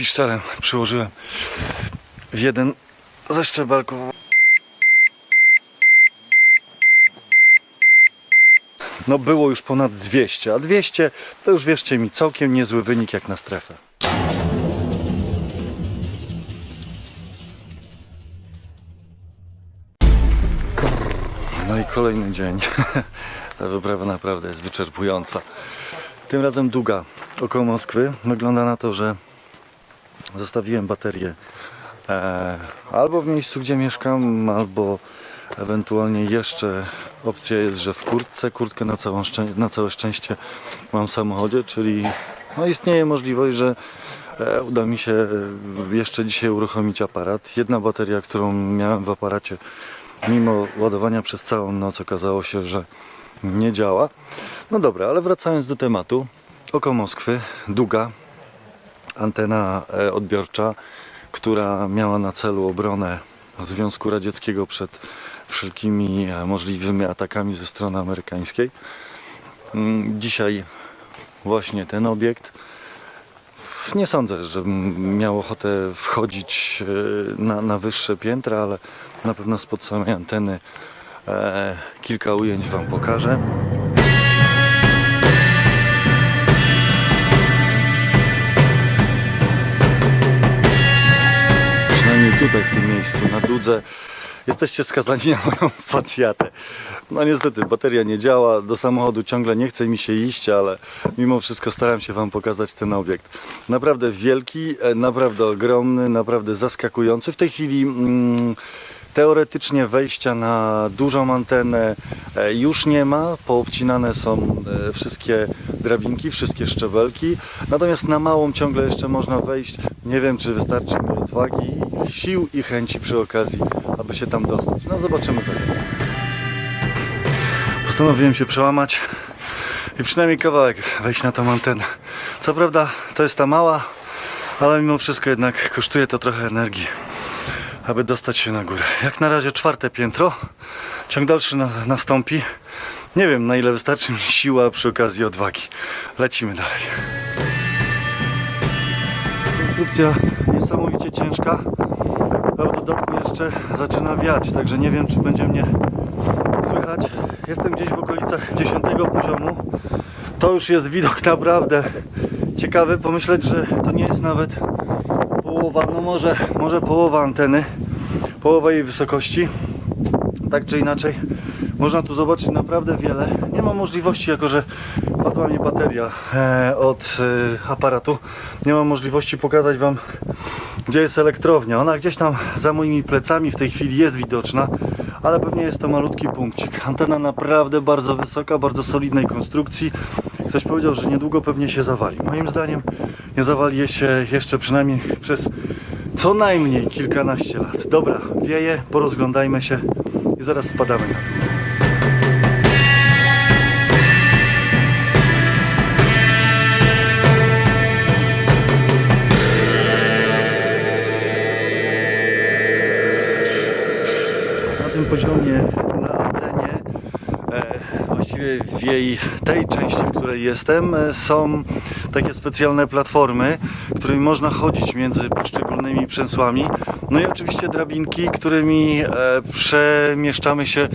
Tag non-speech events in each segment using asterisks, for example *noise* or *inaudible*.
piszczelem przyłożyłem w jeden ze szczebelków. No było już ponad 200, a 200 to już wierzcie mi całkiem niezły wynik jak na strefę. No i kolejny dzień. *laughs* Ta wyprawa naprawdę jest wyczerpująca. Tym razem długa około Moskwy. Wygląda na to, że zostawiłem baterię e, albo w miejscu, gdzie mieszkam, albo ewentualnie jeszcze opcja jest, że w kurtce. Kurtkę na, całą na całe szczęście mam w samochodzie, czyli no, istnieje możliwość, że e, uda mi się e, jeszcze dzisiaj uruchomić aparat. Jedna bateria, którą miałem w aparacie, mimo ładowania przez całą noc okazało się, że nie działa. No dobra, ale wracając do tematu. Oko Moskwy, długa antena e, odbiorcza, która miała na celu obronę Związku Radzieckiego przed wszelkimi e, możliwymi atakami ze strony amerykańskiej. Mm, Dzisiaj właśnie ten obiekt. Nie sądzę, żebym miał ochotę wchodzić e, na, na wyższe piętra, ale na pewno spod samej anteny kilka ujęć Wam pokażę. Tutaj w tym miejscu, na dudze, jesteście skazani na moją facjatę. No niestety, bateria nie działa, do samochodu ciągle nie chce mi się iść, ale mimo wszystko staram się Wam pokazać ten obiekt. Naprawdę wielki, e, naprawdę ogromny, naprawdę zaskakujący. W tej chwili... Mm, Teoretycznie wejścia na dużą antenę e, już nie ma, poobcinane są e, wszystkie drabinki, wszystkie szczebelki, natomiast na małą ciągle jeszcze można wejść. Nie wiem, czy wystarczy mi odwagi, sił i chęci przy okazji, aby się tam dostać. No zobaczymy za chwilę. Postanowiłem się przełamać i przynajmniej kawałek wejść na tą antenę. Co prawda to jest ta mała, ale mimo wszystko jednak kosztuje to trochę energii aby dostać się na górę. Jak na razie czwarte piętro. Ciąg dalszy na, nastąpi. Nie wiem na ile wystarczy mi siła przy okazji odwagi. Lecimy dalej. Konstrukcja niesamowicie ciężka. A w dodatku jeszcze zaczyna wiać, także nie wiem czy będzie mnie słychać. Jestem gdzieś w okolicach 10 poziomu. To już jest widok *laughs* naprawdę ciekawy. Pomyśleć, że to nie jest nawet połowa, no może, może połowa anteny, połowa jej wysokości. Tak czy inaczej, można tu zobaczyć naprawdę wiele. Nie ma możliwości, jako że padła mi bateria e, od e, aparatu, nie mam możliwości pokazać Wam, gdzie jest elektrownia. Ona gdzieś tam za moimi plecami w tej chwili jest widoczna, ale pewnie jest to malutki punkcik. Antena naprawdę bardzo wysoka, bardzo solidnej konstrukcji. Ktoś powiedział, że niedługo pewnie się zawali. Moim zdaniem nie zawali się jeszcze przynajmniej przez co najmniej kilkanaście lat. Dobra, wieje, porozglądajmy się i zaraz spadamy na dół. Poziomie na antenie, e, właściwie w jej tej części, w której jestem, e, są takie specjalne platformy, którymi można chodzić między poszczególnymi przęsłami. No i oczywiście drabinki, którymi e, przemieszczamy się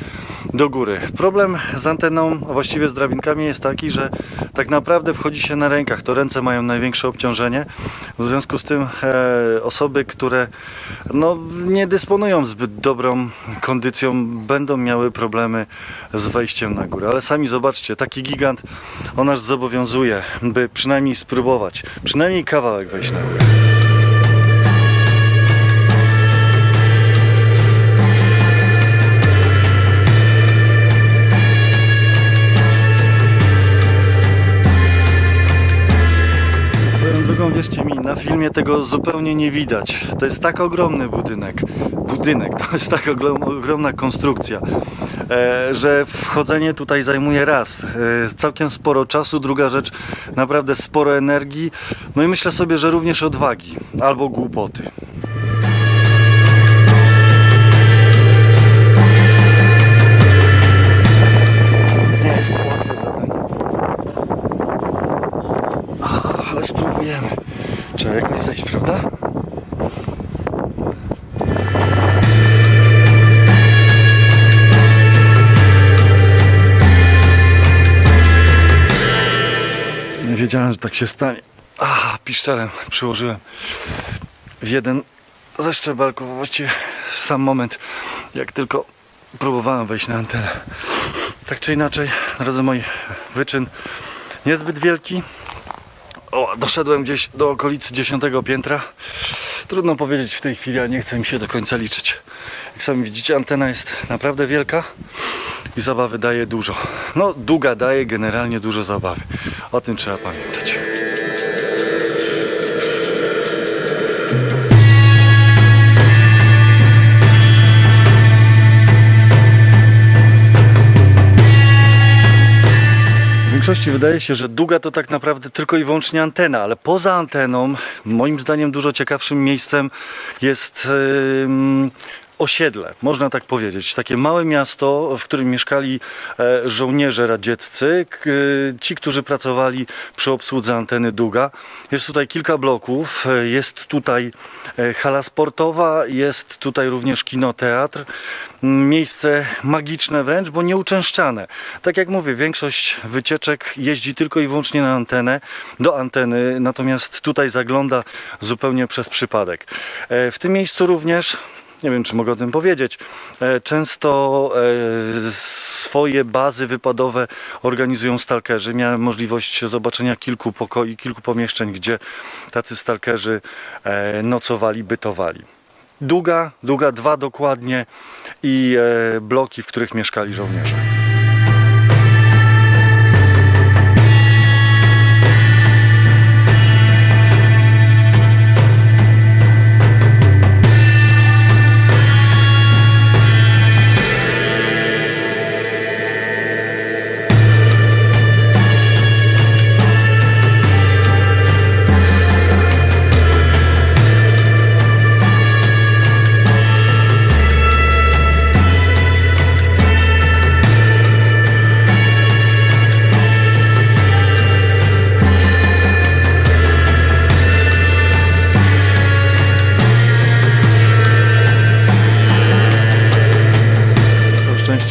do góry. Problem z anteną, a właściwie z drabinkami jest taki, że tak naprawdę wchodzi się na rękach. To ręce mają największe obciążenie. W związku z tym e, osoby, które no, nie dysponują zbyt dobrą kondycją, będą miały problemy z wejściem na górę. Ale sami zobaczcie, taki gigant, on nas zobowiązuje, by przynajmniej spróbować, przynajmniej kawałek wejść na górę. Drogą, mi, na filmie tego zupełnie nie widać. To jest tak ogromny budynek. Budynek, to jest tak ogrom- ogromna konstrukcja, e, że wchodzenie tutaj zajmuje raz. E, całkiem sporo czasu, druga rzecz, naprawdę sporo energii. No i myślę sobie, że również odwagi albo głupoty. Spróbujemy. Trzeba jakoś zejść, prawda? Nie wiedziałem, że tak się stanie. A, piszczelem przyłożyłem w jeden ze szczebelków. Właściwie w sam moment, jak tylko próbowałem wejść na antenę. Tak czy inaczej, na razie mój wyczyn niezbyt wielki. O, doszedłem gdzieś do okolicy 10 piętra. Trudno powiedzieć w tej chwili, a nie chcę mi się do końca liczyć. Jak sami widzicie, antena jest naprawdę wielka i zabawy daje dużo. No, długa daje generalnie dużo zabawy. O tym trzeba pamiętać. Większości wydaje się, że długa to tak naprawdę tylko i wyłącznie antena, ale poza anteną, moim zdaniem dużo ciekawszym miejscem jest osiedle, można tak powiedzieć. Takie małe miasto, w którym mieszkali e, żołnierze radzieccy, e, ci, którzy pracowali przy obsłudze anteny Duga. Jest tutaj kilka bloków, e, jest tutaj hala sportowa, jest tutaj również kinoteatr. M, Miejsce magiczne wręcz, bo nieuczęszczane. Tak jak mówię, większość wycieczek jeździ tylko i wyłącznie na antenę, do anteny, natomiast tutaj zagląda zupełnie przez przypadek. W tym miejscu również nie wiem czy mogę o tym powiedzieć, e, często e, swoje bazy wypadowe organizują stalkerzy. Miałem możliwość zobaczenia kilku pokoi, kilku pomieszczeń, gdzie tacy stalkerzy e, nocowali, bytowali. Długa, długa dwa dokładnie i bloki, w których mieszkali żołnierze.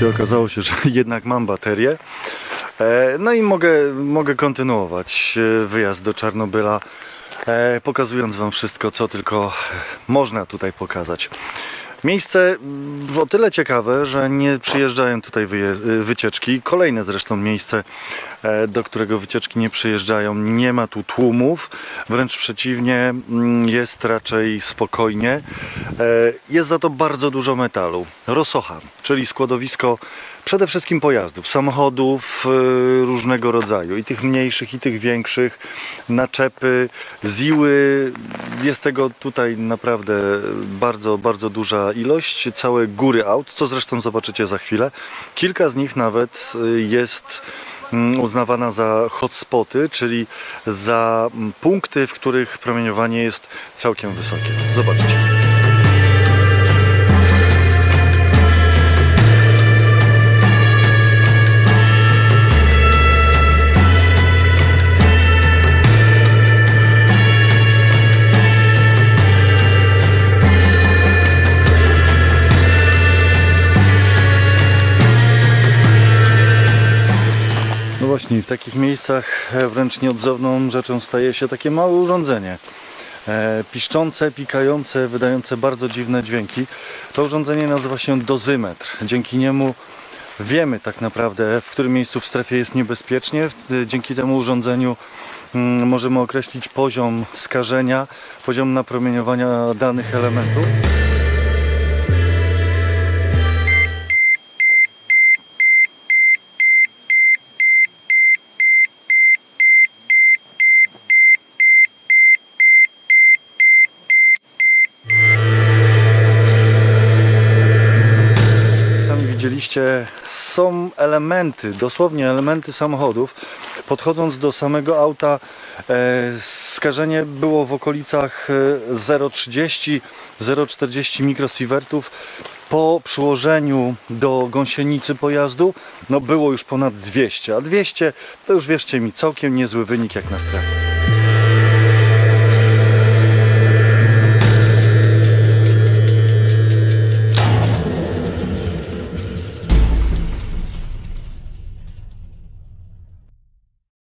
Okazało się, *laughs* że jednak mam baterię. E, No i mogę, mogę kontynuować e, wyjazd do Czarnobyla, e, pokazując Wam wszystko, co tylko można tutaj pokazać. Miejsce mm, o tyle ciekawe, że nie przyjeżdżają tutaj wyje- wycieczki. Kolejne zresztą miejsce, e, do którego wycieczki nie przyjeżdżają. Nie ma tu tłumów, wręcz przeciwnie, mm, jest raczej spokojnie. E, Jest za to bardzo dużo metalu. Rosocha, czyli składowisko przede wszystkim pojazdów, samochodów e, różnego rodzaju, i tych mniejszych, i tych większych, naczepy, ziły. Jest tego tutaj naprawdę bardzo, bardzo duża ilość, całe góry aut, co zresztą zobaczycie za chwilę. Kilka z nich nawet e, jest mm, uznawana za hotspoty, czyli za mm, punkty, w których promieniowanie jest całkiem wysokie. Zobaczcie. No właśnie, w takich miejscach e, wręcz nieodzowną rzeczą staje się takie małe urządzenie. E, piszczące, pikające, wydające bardzo dziwne dźwięki. To urządzenie nazywa się dozymetr. Dzięki niemu wiemy tak naprawdę, w którym miejscu w strefie jest niebezpiecznie. W- Dzięki temu urządzeniu mm, możemy określić poziom skażenia, poziom napromieniowania danych elementów. Widzieliście, są elementy, dosłownie elementy samochodów. Podchodząc do samego auta, e, skażenie było w okolicach e, 0,30, 0,40 mikrosievertów. Po przyłożeniu do gąsienicy pojazdu, no było już ponad 200, a 200 to już wierzcie mi, całkiem niezły wynik jak na strefę.